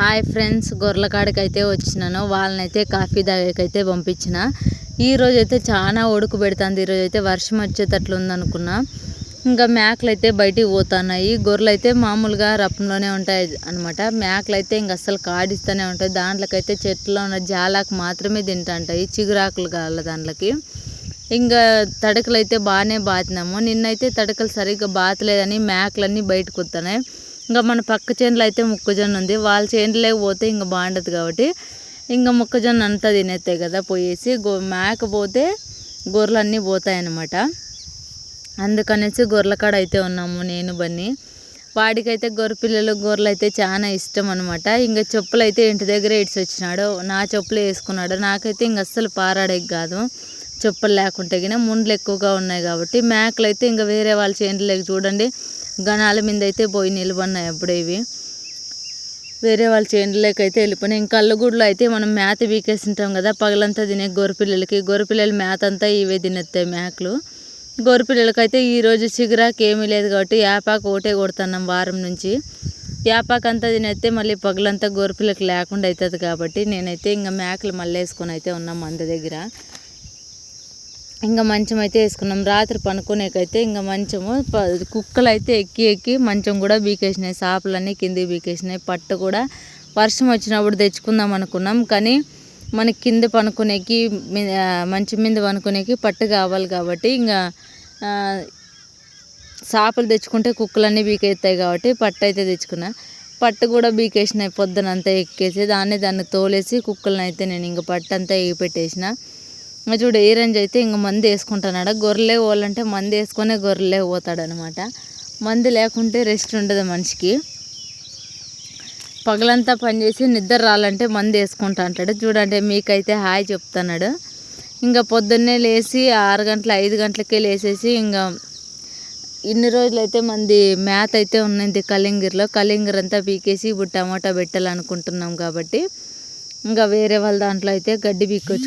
Hi friends గొర్రెల కాడికి అయితే వచ్చినాను. వాళ్ళనైతే కాఫీ తాగేకైతే పంపించిన. ఈరోజు అయితే చాలా ఉడుకు పెడుతుంది. ఈరోజు అయితే వర్షం వచ్చేటట్లు ఉందనుకున్నా. ఇంకా మేకలు అయితే బయటికి పోతున్నాయి. గొర్రెలు అయితే మామూలుగా రప్పంలోనే ఉంటాయి అనమాట మేకలు అయితే ఇంక అస్సలు కాడిస్తూనే ఉంటాయి. దాంట్లోకైతే చెట్లో ఉన్న జాలాకు మాత్రమే తింటుంటాయి. చిగురాకులు కావాలి దాంట్లోకి. ఇంకా తడకలు అయితే బాగానే బాతినాము. నిన్నైతే తడకలు సరిగ్గా బాతలేదని మేకలన్నీ బయటకు వస్తున్నాయి ఇంకా మన పక్క చేనులో అయితే మొక్కజొన్న ఉంది. వాళ్ళ చేనులోకి పోతే ఇంకా బాగుండదు కాబట్టి ఇంకా మొక్కజొన్న అంతా తినేస్తాయి కదా పోయేసి. గో మేక పోతే గొర్రెలన్నీ పోతాయన్నమాట. అందుకనేసి గొర్రెల కాడ అయితే ఉన్నాము నేను బన్నీ. వాడికైతే గొర్రె పిల్లలు గొర్రెలు అయితే చాలా ఇష్టం అనమాట ఇంకా చెప్పులు అయితే ఇంటి దగ్గర ఇడిచి వచ్చినాడు. నా చెప్పులు వేసుకున్నాడు. నాకైతే ఇంక అస్సలు పారాడేకి కాదు. చెప్పులు లేకుంటే కానీ ముండ్లు ఎక్కువగా ఉన్నాయి కాబట్టి మేకలు అయితే ఇంకా వేరే వాళ్ళ చేనులోకి చూడండి. గణాల మీద అయితే పోయి నిలబడినాయి అప్పుడే ఇవి. వేరే వాళ్ళ చేనులోకి అయితే వెళ్ళిపోయినాయి. ఇంకా అల్లగూడలో అయితే మనం మేత వీకేసింటాం కదా పగలంతా తినే గొర్రెపిల్లలకి. గొర్రెపిల్లల మేత అంతా ఇవే తినేస్తాయి మేకలు గొర్రెపిల్లలకి అయితే ఈరోజు చిగురాకు ఏమీ లేదు కాబట్టి యాపాకు ఒకటే కొడుతున్నాం వారం నుంచి. యాపాకు అంతా తినేస్తే మళ్ళీ పగలంతా గొర్రెపిల్లకి లేకుండా అవుతుంది కాబట్టి నేనైతే ఇంకా మేకలు మళ్ళీ వేసుకొని అయితే ఉన్నాం మంద దగ్గర. ఇంకా మంచం అయితే వేసుకున్నాం. రాత్రి పనుకునేకైతే ఇంకా మంచము కుక్కలు అయితే ఎక్కి ఎక్కి మంచం కూడా బీకేసినాయి. సాపలన్నీ కిందికి బీకేసినాయి. పట్టు కూడా వర్షం వచ్చినప్పుడు తెచ్చుకుందాం అనుకున్నాం. కానీ మనకి కింద పనుకునేకి మంచం మీద పనుకునేకి పట్టు కావాలి కాబట్టి ఇంకా చేపలు తెచ్చుకుంటే కుక్కలన్నీ బీకెత్తాయి కాబట్టి పట్టు అయితే తెచ్చుకున్నా. పట్టు కూడా బీకేసినాయి. పొద్దునంతా ఎక్కేసి దాన్ని దాన్ని తోలేసి కుక్కలను అయితే నేను ఇంక పట్టు అంతా ఎగిపెట్టేసిన ఇంకా చూడు ఏ రేంజ్ అయితే ఇంక మంది వేసుకుంటున్నాడు గొర్రెలే పోవాలంటే మంది వేసుకొనే గొర్రెలే పోతాడనమాట. మంది లేకుంటే రెస్ట్ ఉండదు మనిషికి. పగలంతా పనిచేసి నిద్ర రాలంటే మంది వేసుకుంటా అంటాడు. చూడండి మీకైతే హాయ్ చెప్తున్నాడు ఇంకా పొద్దున్నే లేచి ఆరు గంటల ఐదు గంటలకే లేచేసి ఇంకా ఇన్ని రోజులైతే మంది మ్యాథ్ అయితే ఉన్నది కలింగిరిలో కలింగర్ అంతా పీకేసి ఇప్పుడు టమాటా పెట్టాలనుకుంటున్నాం కాబట్టి ఇంకా వేరే వాళ్ళ దాంట్లో అయితే గడ్డి పీకొచ్చు.